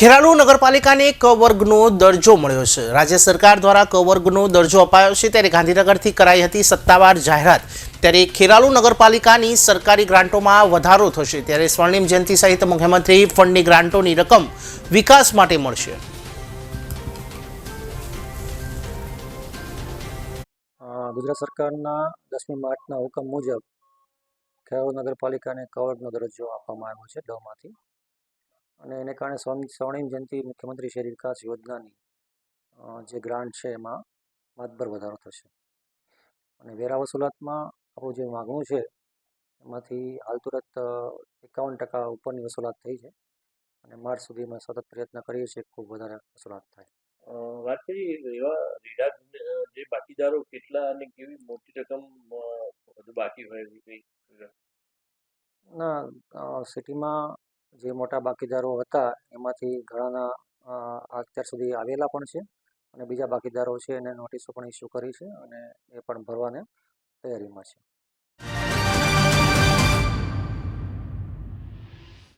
ખેરાલુ નગરપાલિકાને ક વર્ગનો દરજ્જો મળ્યો છે. રાજ્ય સરકાર દ્વારા ક વર્ગનો દરજ્જો અપાયો છે ત્યારે ગાંધીનગરથી કરાઈ હતી સત્તાવાર જાહેરાત. ત્યારે ખેરાલુ નગરપાલિકાની સરકારી ગ્રાન્ટોમાં વધારો થશે ત્યારે સ્વર્ણિમ જયંતિ સહિત મુખ્યમંત્રી ફંડની ગ્રાન્ટોની રકમ વિકાસ માટે મળશે. ગુજરાત સરકારના દસમી માર્ચના હુકમ મુજબ ખેરાલુ નગરપાલિકાને કવર્ગનો દરજ્જો આપવામાં આવ્યો છે ડમાંથી અને એને કારણે સ્વર્ણ સ્વર્ણિમ જયંતિ મુખ્યમંત્રી શહેરી વિકાસ યોજનાની જે ગ્રાન્ટ છે એમાં માતબર વધારો થશે. અને વેરા વસૂલાતમાં આપણું જે માગણું છે એમાંથી હાલ તુરત એકાવન ટકા ઉપરની વસૂલાત થઈ છે. અને માર્ચ સુધીમાં સતત પ્રયત્ન કરીએ છીએ ખૂબ વધારે વસૂલાત થાય. વાત કરીએ એવા રીડા જે બાકીદારો કેટલા અને કેવી મોટી રકમ બાકી હોય એવી ના સિટીમાં જે મોટા બાકીદારો હતા, એમાંથી ઘણાના અત્યાર સુધી આવેલા પણ છે અને બીજા બાકીદારો છે એને નોટિસો પણ ઇસ્યુ કરી છે અને એ પણ ભરવાને તૈયારીમાં છે.